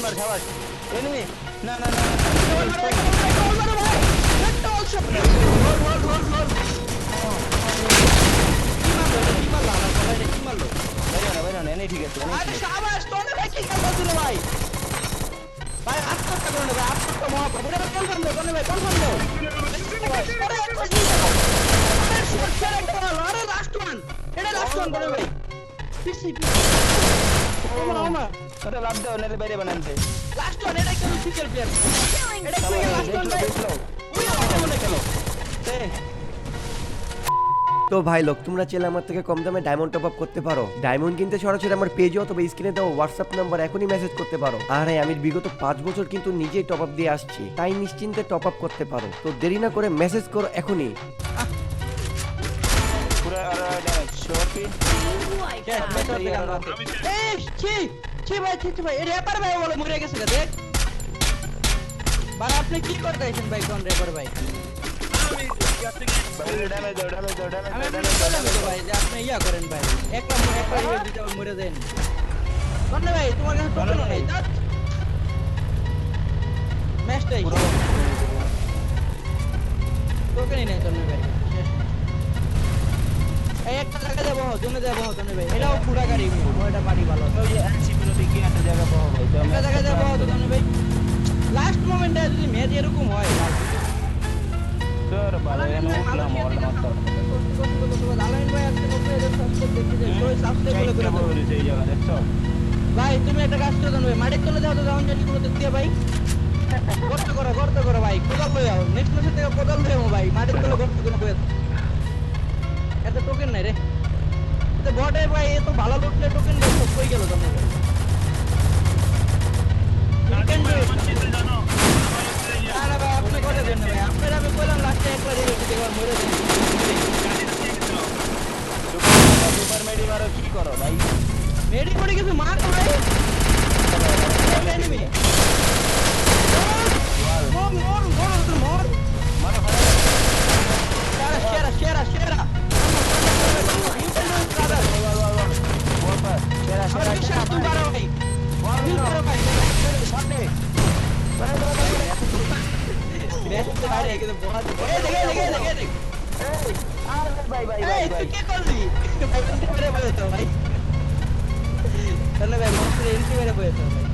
ওয়ালমার সাবাস এনিমি না না না ঠিক আছে ভাই ভাই আত্মহত্যা করুন ভাই আত্মহত্যা মহাপাপ এটা কনফার্ম দাও তোনে ভাই কনফার্ম দাও আরে ওয়ান এটা ওয়ান তোনে ভাই ওটা লাভ দাও বাইরে বানানতে লাস্ট ওয়ান এটা কেন সিকেল প্লেয়ার এটা কি লাস্ট ওয়ান ভাই মনে খেলো এই তো ভাই লোক তোমরা চাইলে আমার থেকে কম দামে ডায়মন্ড টপ আপ করতে পারো। ডায়মন্ড কিনতে সরাসরি আমার পেজে অথবা স্ক্রিনে দেওয়া হোয়াটসঅ্যাপ নাম্বার এখনই মেসেজ করতে পারো। আর হ্যাঁ আমি বিগত পাঁচ বছর কিন্তু নিজেই টপ আপ দিয়ে আসছি। তাই নিশ্চিন্তে টপ আপ করতে পারো। তো দেরি না করে মেসেজ করো এখনই। পুরো আর ড্যামেজ শর্টি ছি ভাই ছি ভাই। এটা এপার ভাই বলে মরে গেছে দেখ। ভাই আপনি কি করতে আছেন ভাই কোন রেপার ভাই? আপনি ইয়া করেন ভাই। একটা একটা দিতে মরে দেন কোন ভাই তোমার কাছে টোকেন নাই ম্যাচটাই টোকেনই নাই তোর ভাই। এই একটা জায়গা যাব জমে যাব তোর ভাই। এটাও পুরা গাড়ি ওইটা বাড়ি ভালো। আনছি একটা ভাই তো যাও তো যাও জানি কোনো দেখতে ভাই গর্ত করো গর্ত করো ভাই কোদাল লয়ে যাও নেক্সট ম্যাচে থেকে কোদাল যাও ভাই মাটির তলে গর্ত করে বয়ে এত টোকেন নাই রে বটে ভাই এত ভালো লুটলে টোকেন কই গেল তোমরা সুপার মেডি মারো কি করো ভাই মেডি করে কিছু মার তো ভাই এনিমি মর মর মর মর মর মারো Shera, shera, shera, shera. You can do it, brother. বলবা সেরা আমার সেরা বিশ্বাস তুমি পারো ভাই। Feel করো ভাই। Best ভাই, কিন্তু বহুত- এই দেখ, ভাই ভাই তুই কে করলি? ভাই, এন্ট্রি মেরে বসেছো, ভাই। তাহলে ভাই, monster এন্ট্রি মেরে বসেছো, ভাই।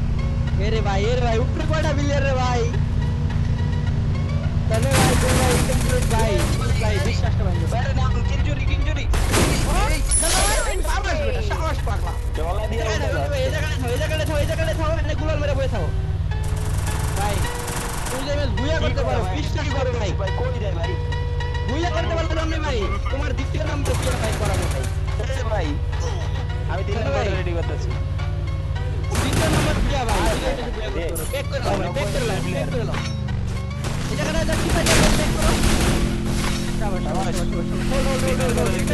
এ রে ভাই, এ রে ভাই, উপরে কয়টা বিলিয়ন রে ভাই? তাহলে ভাই, তুমি ভাই, it, ভাই। ভাই, বিশ্বাসটা ভাঙবে। বাইরে নাম কিঞ্জুরি কিঞ্জুরি ভাই, সাবাস পাগলা। জলা দিয়ে এই জায়গায় থাকো, এই জায়গায় থাকো, এই জায়গায় থাকো, এখানে গুলাল মেরে বসে থাকো। ভাই, তুমি যে ভুইয়া করতে পারো, বিশ্বাস আমি ভাই, তোমার দ্বিতীয় নাম তো কি ভাই করাবো ভাই। এ ভাই আমি তিন। নম্বর রেডি করতেছি দ্বিতীয় নাম্বার ভুইয়া ভাই। Back করে নাও back করে নাও, back করে নাও। কি ভাই, করো। সাবাস, সাবাস, সাবাস, সাবাস। Hold, hold, hold,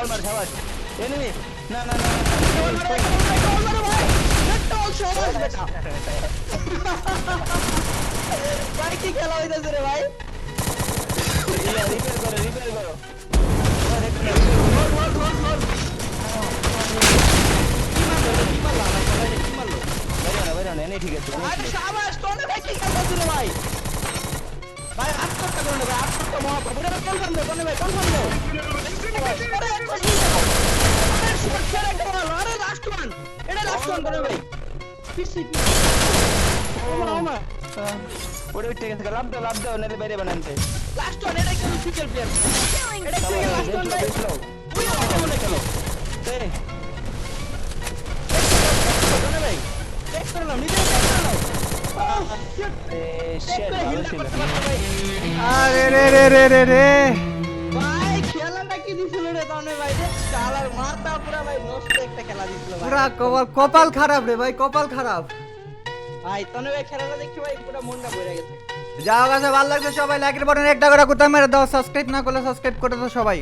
ওয়াল মার সাবাস এনিমি না না না বল মারো বল মারো, ভাই। একটা all সবাস বেটা। ভাই কি খেলা হইতাছে রে ভাই রিপেয়ার করো রিপেয়ার করো ঠিক আছে ভাই আত্মহত্যা করুন ভাই আত্মহত্যা মহাপাপ এটা কনফার্ম দাও ভাই আরে এক পাশে আরে শর্ট শেয়ার একটা বলো আরে লাস্ট ওয়ান এটা লাস্ট ওয়ান তোনে ভাই পিসি ওমা ওমা ওরে ঠিক আছে লাভ দাও লাভ দাও নাহলে বাইরে বানানতে লাস্ট ওয়ান এটা কিন্তু সিকেল প্লেয়ার এটা কি লাস্ট ওয়ান ভাই দেখল ওই আমার মনে খেলো এই তোনে ভাই চেক করে নাও নিজে চেক করে নাও আহ, shit। এ চেক শেট করে ভালো হিলটা ছিল করতে পারতো ভাই আরে রে রে রে রে রে মাথা পুরা ভাই নষ্ট একটা খেলা দিছিল ভাই। পুরা কপাল কপাল খারাপ রে ভাই কপাল খারাপ। ভাই তনে ভাই খেলাটা দেখি ভাই পুরা মনটা ভরে গেছে। যাও কাছে ভালো লাগছে সবাই লাইকের বাটন একটা করে কোথায় মেরে দাও সাবস্ক্রাইব না করলে সাবস্ক্রাইব করে দাও সবাই।